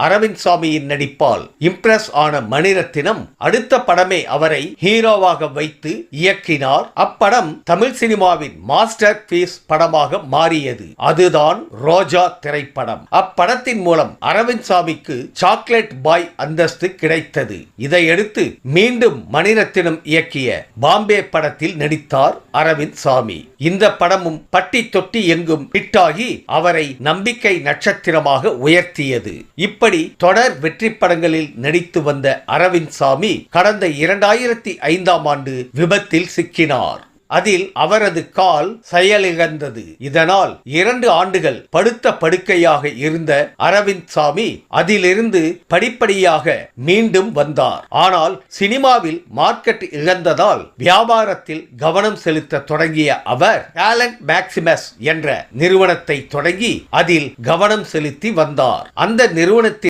Aravind சாமியின் நடிப்பால் Impress ஆன மணிரத்தினம் அடுத்த படமே அவரை ஹீரோவாக வைத்து இயக்கினார். அப்படம் தமிழ் சினிமாவின் மாஸ்டர் பீஸ் படமாக மாறியது. அதுதான் ரோஜா திரைப்படம். அப்படத்தின் மூலம் அரவிந்த் சாமிக்கு சாக்லேட் பாய் அந்தஸ்து கிடைத்தது. இதையடுத்து மீண்டும் மணிரத்தினம் இயக்கிய பாம்பே படத்தில் நடித்தார் அரவிந்த் சாமி. இந்த படமும் பட்டி தொட்டி எங்கும் ஹிட்டாகி அவரை நம்பிக்கை நட்சத்திரமாக உயர்த்தியது. இப்படி தொடர் வெற்றி படங்களில் நடித்து வந்த அரவிந்த் சாமி கடந்த இரண்டாயிரத்தி ஐந்தாம் ஆண்டு விபத்தில் சிக்கினார். அதில் அவரது கால் செயலிழந்தது. இதனால் இரண்டு ஆண்டுகள் படுத்த படுக்கையாக இருந்த அரவிந்த் சாமி அதிலிருந்து படிப்படியாக மீண்டும் வந்தார். ஆனால் சினிமாவில் மார்க்கெட் இழந்ததால் வியாபாரத்தில் கவனம் செலுத்த தொடங்கிய அவர் டேலண்ட் மேக்சிமஸ் என்ற நிறுவனத்தை தொடங்கி அதில் கவனம் செலுத்தி வந்தார். அந்த நிறுவனத்தில்